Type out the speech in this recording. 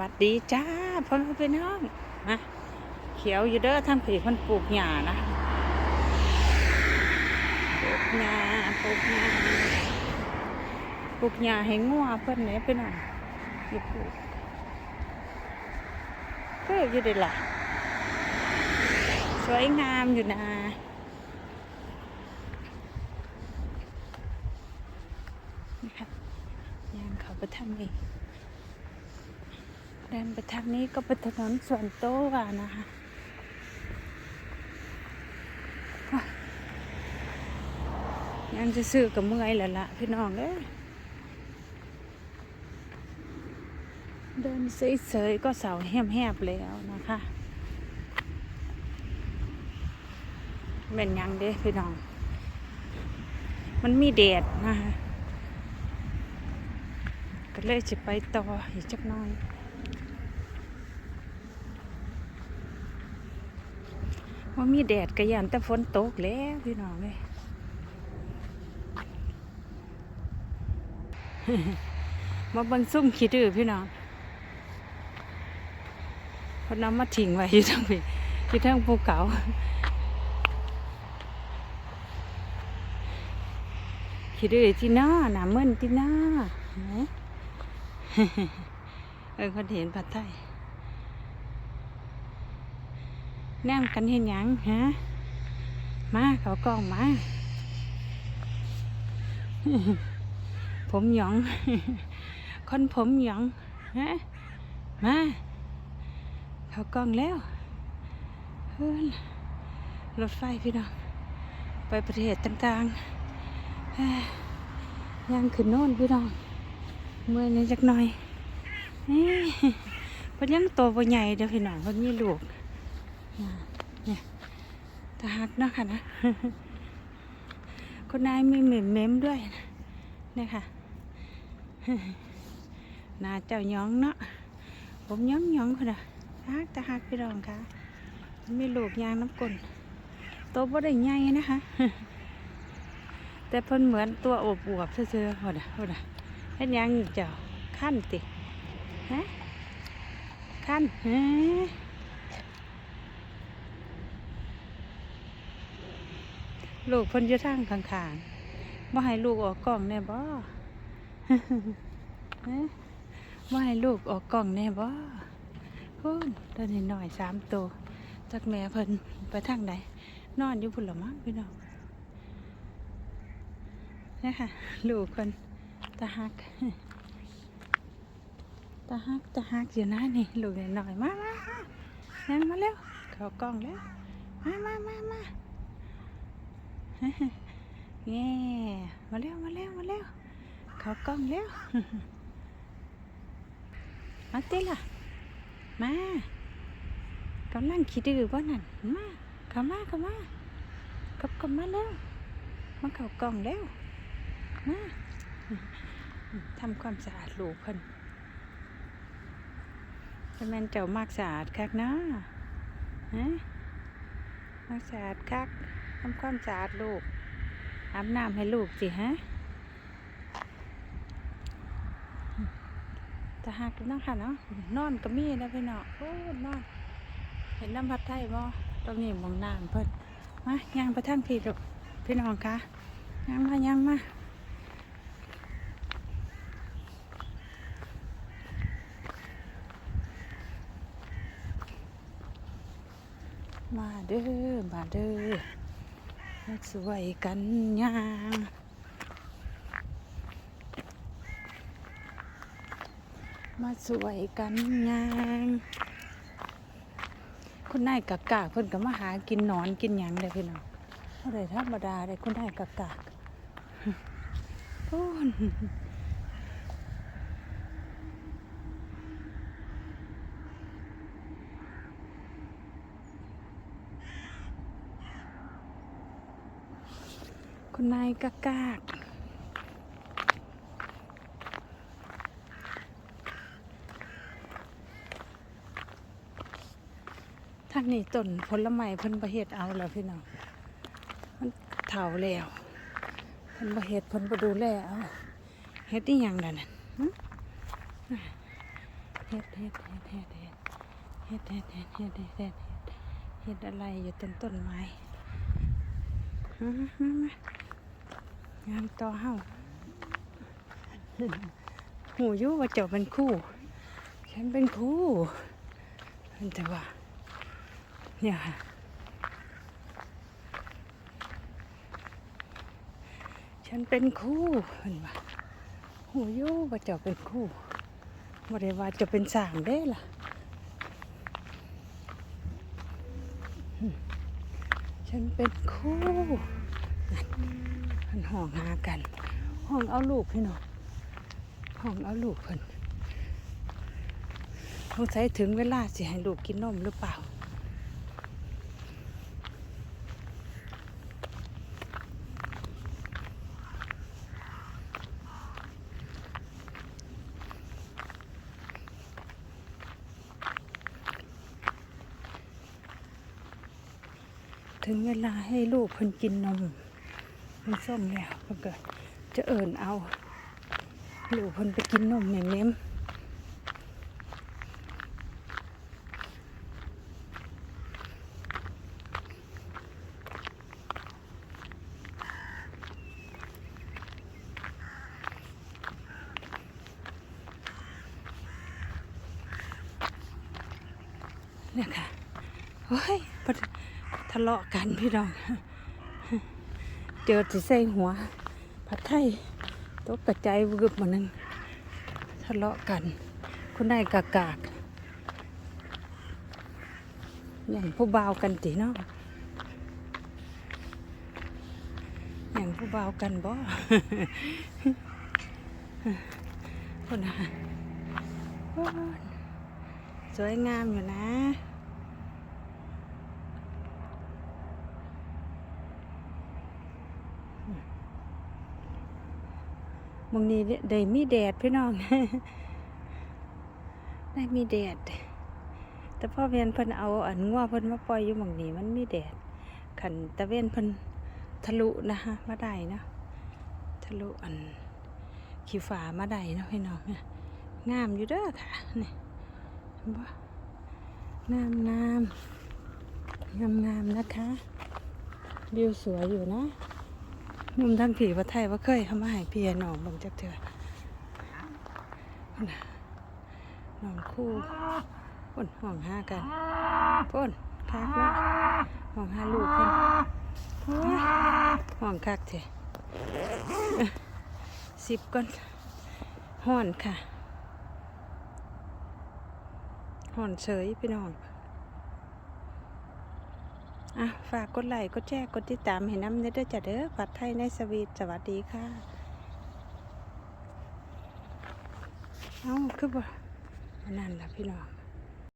วัสดีจ้าพ่อแม่พี่น้องมาเขียวอยู่เด้อท่านผีเพิ่นปลูกหญ้านะปลูกหญ้าปลูกหญ้าปลูกหญ้าให้งัวเพิ่นเนี่ยพี่น้องอย่ปลูกก็อยู่เด้ล่ะสวยงามอยู่นะนี่ค่ะยางเขาไปทำเอง เดินไปทางนี้ก็เป็นถนนส่วนโต๊ะนะคะยังจะซื้อกับเมื่อยแล้วละพี่น้องเอ้ยเดินเฉยๆก็เสาแหบๆแล้วนะคะเป็นยังเด้พี่น้อง มันมีแดดนะคะก็เลยจะไปต่ออีกจักหน้อย ว่ามีแดดกระยันแต่ฝนตกแล้วพี่น้องเลยมาบังซุ่มขี้ดื้อพี่น้องเพนนำมาทิ้งไว้อยู่ทั้งพี่อยู่ทั้งภูเขาขี้ดื้อที่หน้าหนาเมื่นที่หน้าเห็นไหมเออคนเห็นผัดไทย แนมกันเห็นยังฮะมาเขากล้องมา ผมหยอง คนผมหยองฮะมาเขากล้องแล้วรถไฟพี่น้องไปประเทศต่างๆยยังขึ้นโน่นพี่น้องเมื่อยนิดจักหน่อยเอ้ยเพิ่นยังโตบ่ใหญ่เด้อพี่น้องเพิ่นมีลูก เนี่ยตาหักเนาะค่ะนะคุณนายมีเหมมเม้มด้วยนะเนี่ยค่ะนาเจ้าหยองเนาะผมหยองหยองคนน่ะฮักตาหักพี่รองค่ะมีลูกยางน้ำกลนโตบ่ได้ใหญ่นะคะ แต่เพิ่นเหมือนตัวอบอวบๆเซื่อๆพอดะพอดะเฮ็ดยังอยู่เจ้าขั้นติฮะขั้นฮะ ลูกเพิ่นอยู่ทางข้างๆบ่ให้ลูกออกกล้องแน่บ่ฮะบ่ให้ลูกออกกล้องแน่บ่พุ่นตอนนี้หน่อยสามตัวจากแม่เพิ่นไปทางใดนนอนอยู่พุ่นละมั้งพี่น้องนี่ค่ะลูกเพิ่นตาฮักตาฮักตาฮักอยู่นะนี่ลูกหน่อยมามามานั่งมาเร็วเขากล้องแล้วมามามามา แง่มาเร็วมาเร็วมาเร็วเขากล้องเร็วมาติล่ะ มากำลังคิดดื้อบ่นั่นมาเข้ามาเข้ามากับกับมาเร็วมาเข้ากล้องเร็วมาทำความสะอาดลูกเพิ่นจะแม่นเจ้ามากสะอาดคักเนาะฮะมากสะอาดคัก ทำความสะอาดลูก อาบน้ำให้ลูกสิฮะจะหักน้องค่ะเนาะนอนก็มีนะพี่เนาะโอ้นอน เห็นน้ำพัดไทยบ่ตรงนี้มองน้ำเพิ่นมาย่างไปทางพี่ลูกพี่น้องคะย่างมาย่างมามาเด้อมาเด้อ สวยกันยางมาสวยกันยางคุณนายกากากเพิ่นก็มาหากินนอนกินหยังเลยพี่น้องอะไรธรรมดาเลยคุณนายกากากโอ้ คุณนายกากากทางนี้ต้นผลไม้เพิ่นประเฮ็ดเอาแล้วพี่น้องมันเฒ่าแล้วเพิ่นประเฮ็ดเพิ่นบ่ดูแลเอาเฮ็ดอีหยังล่ะนั่นเฮ็ดเฮ็ดเฮ็ดเฮ็ดเฮ็ดเฮ็ดเฮ็ดเฮ็ดเฮ็ดเฮ็ดเฮ็ดเฮ็ดอะไรอยู่ต้นต้นไม้มามามาม งามต่อเฮาหูยุว่าเจ้าเป็นคู่ ฉันเป็นคู่มันแต่ว่า เนี่ยค่ะฉันเป็นคู่เห็นว่าหูยุว่าเจ้าเป็นคู่บ่ได้ว่าจะเป็นสางเด้ล่ะอืมฉันเป็นคู่ รู่นั่นมันห้องหากัน ห้องเอาลูกพี่น้องห้องเอาลูกเพิ่นสงสัยถึงเวลาสิให้ลูกกินนมหรือเปล่าถึงเวลาให้ลูกเพิ่นกินนม มันส้มแล้วเพิ่นก็จะเอิญเอาลูกเพิ่นไปกินนมแม่เม้มเนี่ยค่ะเฮ้ยทะเลาะกันพี่น้อง เจอสิใส่หัว ผัดไทยตกกระจายวึบมานึงทะเลาะกันคนได้กากากอย่างผู้บ่าวกันตีเนาะอย่างผู้บ่าวกันบ่คนน่ะสวยงามอยู่นะ มองนี้ได้มีแดดพี่น้อง ได้มีแดด แต่พ่อเวียนเพิ่นเอาอันงัวเพิ่นมาปล่อยอยู่มองนี้มันมีแดดขันตะเวียนเพิ่นทะลุนะคะมาได้นะทะลุอันขี้ฝามาได้นะพี่น้องเนี่ยงามอยู่เด้อค่ะนี่บ่งามงามงามงามนะคะ วิวสวยอยู่นะ มุมทางผีว่าไทยว่าเคยทำมาให้พี่น้องเบิ่งจักเถื่อนน่ะน้องคู่พ่นห้องห้ากันพ่นคักว่าห้องห้าลูกพ่นห้องคักเถอะสิบก่อนห่อนค่ะห่อนเฉยพี่น้อง อะฝากกดไลค์กดแชร์กดติดตามให้น้ำเด้อจ้ะเด้อผัดไทยในสวีทสวัสดีค่ะเอ้าคือบ่อันนั่นล่ะพี่น้อง